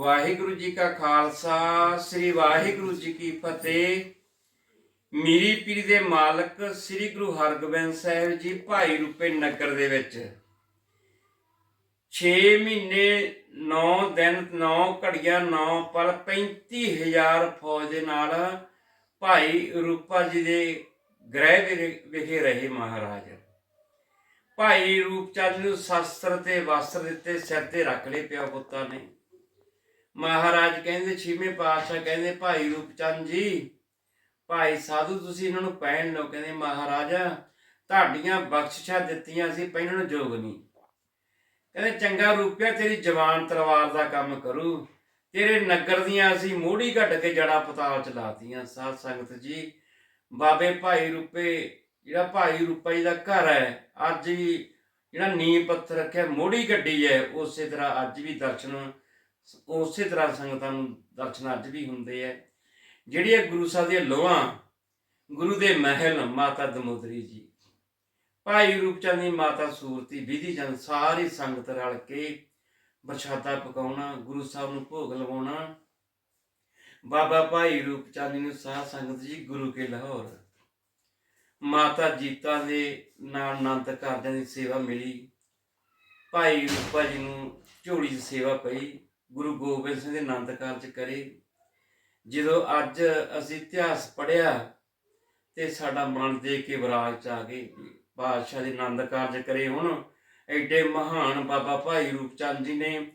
ਵਾਹਿਗੁਰੂ ਜੀ ਕਾ ਖਾਲਸਾ, ਸ੍ਰੀ ਵਾਹਿਗੁਰੂ ਜੀ ਕੀ ਫਤਿਹ। ਮੀਰੀ ਪੀਰੀ ਦੇ ਮਾਲਕ ਸ੍ਰੀ ਗੁਰੂ ਹਰਗੋਬਿੰਦ ਸਾਹਿਬ ਜੀ ਭਾਈ ਰੂਪੇ ਨਗਰ ਦੇ ਵਿੱਚ। 6 ਮਹੀਨੇ 9 ਦਿਨ 9 ਘੜੀਆਂ 9 ਪਲ 35000 ਫੌਜ ਦੇ ਨਾਲ ਭਾਈ ਰੂਪਾ ਜੀ ਦੇ ਗ੍ਰਹਿ ਵਿਖੇ- ਰਹੇ ਮਹਾਰਾਜ। ਭਾਈ ਰੂਪਚੰਦ ਨੂੰ ਸ਼ਸਤਰ ਤੇ ਵਸਤਰ ਦਿੱਤੇ, ਸਿਰ ਤੇ ਰੱਖ ਲਏ ਪਿਆ ਪੁੱਤਾਂ ਨੇ। ਕਹਿੰਦੇ ਛੇਵੇਂ ਪਾਤਸ਼ਾਹ ਕਹਿੰਦੇ, ਭਾਈ ਰੂਪਚੰਦ ਜੀ, ਭਾਈ ਸਾਧੂ ਤੁਸੀਂ ਇਹਨਾਂ ਨੂੰ ਪਹਿਨ ਲਓ। ਕਹਿੰਦੇ, ਮਹਾਰਾਜਾ, ਤੁਹਾਡੀਆਂ ਬਖਸ਼ਿਸ਼ਾਂ ਦਿੱਤੀਆਂ ਸੀ ਪਹਿਨਣ ਨੂੰ ਨਹੀਂ। ਕਹਿੰਦੇ, ਚੰਗਾ ਰੂਪਿਆ, ਤੇਰੀ ਜਵਾਨ ਤਲਵਾਰ ਦਾ ਕੰਮ ਕਰੂ। ਤੇਰੇ ਨਗਰ ਦੀਆਂ ਅਸੀਂ ਮੋੜੀ ਘੱਟ ਕੇ ਜੜਾ ਪਤਾਲ ਚ ਲਾਤੀਆਂ ਸਾਧ ਸੰਗਤ ਜੀ, ਬਾਬੇ ਭਾਈ ਰੂਪੇ, ਜਿਹੜਾ ਭਾਈ ਰੂਪਾ ਜੀ ਦਾ ਘਰ ਹੈ, ਅੱਜ ਵੀ ਜਿਹੜਾ ਨੀਂਹ ਪੱਥਰ ਰੱਖਿਆ ਮੋੜੀ ਗੱਡੀ ਹੈ, ਉਸੇ ਤਰ੍ਹਾਂ ਅੱਜ ਵੀ ਦਰਸ਼ਨ ਉਸੇ ਤਰ੍ਹਾਂ ਸੰਗਤਾਂ ਨੂੰ ਦਰਸ਼ਨ ਅੱਜ ਵੀ ਹੁੰਦੇ ਆ। ਜਿਹੜੀਆਂ ਗੁਰੂ ਸਾਹਿਬ ਦੀਆਂ ਲੋਹਾਂ, ਗੁਰੂ ਦੇ ਮਹਿਲ, ਮਾਤਾ ਦਮੋਦਰੀ ਜੀ, ਭਾਈ ਰੂਪਚੰਦ ਦੀ ਮਾਤਾ ਸੂਰਤੀ, ਵਿਧੀ ਚੰਦ, ਸਾਰੀ ਸੰਗਤ ਰਲ ਕੇ ਪ੍ਰਸ਼ਾਦਾ ਪਕਾਉਣਾ, ਗੁਰੂ ਸਾਹਿਬ ਨੂੰ ਭੋਗ ਲਵਾਉਣਾ। ਬਾਬਾ ਭਾਈ ਰੂਪਚੰਦ ਜੀ ਨੂੰ ਸਾਧ ਸੰਗਤ ਜੀ, ਗੁਰੂ ਕੇ ਲਾਹੌਰ। ਮਾਤਾ ਜੀਤਾ ਦੇ ਨਾਲ ਆਨੰਦ ਕਾਰਜਾਂ ਦੀ ਸੇਵਾ ਮਿਲੀ। ਭਾਈ ਰੂਪਾ ਜੀ ਨੂੰ ਝੋਲੀ ਦੀ ਸੇਵਾ ਪਈ। ਗੁਰੂ ਗੋਬਿੰਦ ਸਿੰਘ ਦੇ ਆਨੰਦ ਕਾਰਜ ਕਰੇ। ਜਦੋਂ ਅੱਜ ਅਸੀਂ ਇਤਿਹਾਸ ਪੜਿਆ ਤੇ ਸਾਡਾ ਮਨ ਦੇ ਕੇ ਵਿਰਾਗ ਚ ਆ ਗਏ ਬਾਦਸ਼ਾਹ ਦੇ ਆਨੰਦ ਕਾਰਜ ਕਰੇ ਹੁਣ। ਐਡੇ ਮਹਾਨ ਬਾਬਾ ਭਾਈ ਰੂਪਚੰਦ ਜੀ ਨੇ,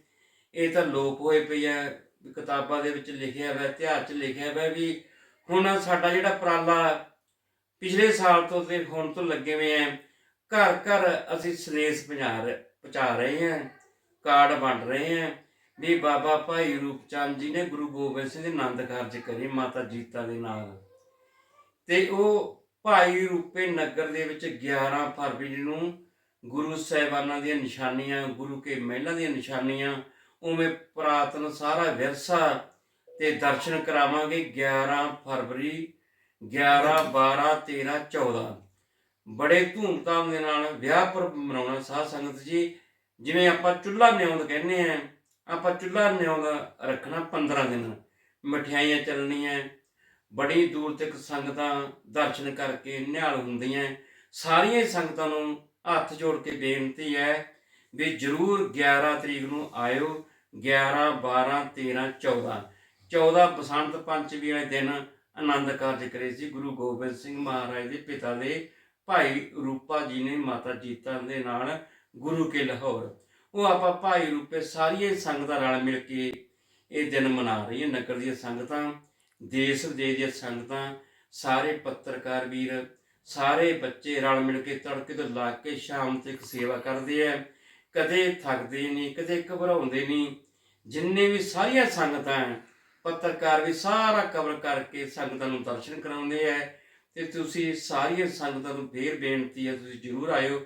ਇਹ ਤਾਂ ਲੋਪ ਹੋਏ ਪਈ ਹੈ ਕਿਤਾਬਾਂ ਦੇ ਵਿੱਚ ਲਿਖਿਆ ਹੋਇਆ, ਇਤਿਹਾਸ 'ਚ ਲਿਖਿਆ ਹੋਇਆ ਵੀ ਹੁਣ ਸਾਡਾ ਜਿਹੜਾ ਪ੍ਰਾਲਾ ਪਿਛਲੇ ਸਾਲ ਤੋਂ ਤੇ ਹੁਣ ਤੋਂ ਲੱਗੇ ਹੋਏ ਆ ਘਰ ਘਰ ਅਸੀਂ ਸੰਦੇਸ਼ ਪਹੁੰਚਾ ਰਹੇ ਪਹੁੰਚਾ ਰਹੇ ਹਾਂ ਕਾਰਡ ਵੰਡ ਰਹੇ ਹਾਂ ਵੀ ਬਾਬਾ ਭਾਈ ਰੂਪਚੰਦ ਜੀ ਨੇ ਗੁਰੂ ਗੋਬਿੰਦ ਸਿੰਘ ਦੇ ਆਨੰਦ ਕਾਰਜ ਕਰੇ ਮਾਤਾ ਜੀਤਾ ਦੇ ਨਾਲ। ਤੇ ਉਹ ਭਾਈ ਰੂਪੇ ਨਗਰ ਦੇ ਵਿੱਚ 11 ਫਰਵਰੀ ਨੂੰ ਗੁਰੂ ਸਾਹਿਬਾਨਾਂ ਦੀਆਂ ਨਿਸ਼ਾਨੀਆਂ, ਗੁਰੂ ਕੇ ਮਹਿਲਾਂ ਦੀਆਂ ਨਿਸ਼ਾਨੀਆਂ, ਉਵੇਂ ਪੁਰਾਤਨ ਸਾਰਾ ਵਿਰਸਾ ਤੇ ਦਰਸ਼ਨ ਕਰਾਵਾਂਗੇ 11 ਫਰਵਰੀ 11 12 13 14 ਬੜੇ ਧੂਮਧਾਮ ਦੇ ਨਾਲ ਵਿਆਹ ਪਰ ਮਨਾਉਣਾ ਸਾਧ ਸੰਗਤ ਜੀ, ਜਿਵੇਂ ਆਪਾਂ ਚੁੱਲ੍ਹਾ ਨਿਉਂਦ ਕਹਿੰਦੇ ਆ ਆਪਾਂ ਚੁੱਲ੍ਹਾ ਨਿਉਂਦ ਰੱਖਣਾ 15 ਦਿਨ। ਮਠਿਆਈਆਂ ਚੱਲਣੀਆਂ, ਬੜੀ ਦੂਰ ਤੱਕ ਸੰਗਤਾਂ ਦਰਸ਼ਨ ਕਰਕੇ ਨਿਹਾਲ ਹੁੰਦੀਆਂ। ਸਾਰੀਆਂ ਹੀ ਸੰਗਤਾਂ ਨੂੰ ਹੱਥ ਜੋੜ ਕੇ ਬੇਨਤੀ ਹੈ ਵੀ ਜਰੂਰ 11 ਤਰੀਕ ਨੂੰ ਆਇਓ। 11 12 13 14 14 ਬਸੰਤ ਪੰਚਮੀ ਵਾਲੇ ਦਿਨ ਆਨੰਦ ਕਾਰਜ ਕਰੇ ਸੀ ਗੁਰੂ ਗੋਬਿੰਦ ਸਿੰਘ ਮਹਾਰਾਜ ਦੇ ਪਿਤਾ ਦੇ ਭਾਈ ਰੂਪਾ ਜੀ ਨੇ ਮਾਤਾ ਜੀਤਾ ਦੇ ਨਾਲ ਗੁਰੂ ਕੇ ਲਾਹੌਰ। ਉਹ ਆਪਾਂ ਭਾਈ ਰੂਪੇ ਸਾਰੀਆਂ ਸੰਗਤਾਂ ਰਲ ਮਿਲ ਕੇ ਇਹ ਦਿਨ ਮਨਾ ਰਹੀ ਹੈ ਨਗਰ ਦੀਆਂ ਸੰਗਤਾਂ ਦੇਸ਼ ਵਿਦੇਸ਼ ਦੀਆਂ ਸੰਗਤਾਂ ਸਾਰੇ ਪੱਤਰਕਾਰ ਵੀਰ ਸਾਰੇ ਬੱਚੇ ਰਲ ਮਿਲ ਕੇ ਤੜਕੇ ਤੋਂ ਲਾ ਕੇ ਸ਼ਾਮ ਤੱਕ ਸੇਵਾ ਕਰਦੇ ਆ। ਕਦੇ ਥੱਕਦੇ ਨਹੀਂ ਕਦੇ ਘਬਰਾਉਂਦੇ ਨਹੀਂ। ਜਿੰਨੇ ਵੀ ਸਾਰੀਆਂ ਸੰਗਤਾਂ ਹੈ, ਪੱਤਰਕਾਰ ਵੀ ਸਾਰਾ ਕਵਰ ਕਰਕੇ ਸੰਗਤਾਂ ਨੂੰ ਦਰਸ਼ਨ ਕਰਾਉਂਦੇ ਆ। ਤੇ ਤੁਸੀਂ ਸਾਰੀਆਂ ਸੰਗਤਾਂ ਨੂੰ ਫੇਰ ਬੇਨਤੀ ਹੈ ਤੁਸੀਂ ਜਰੂਰ ਆਇਓ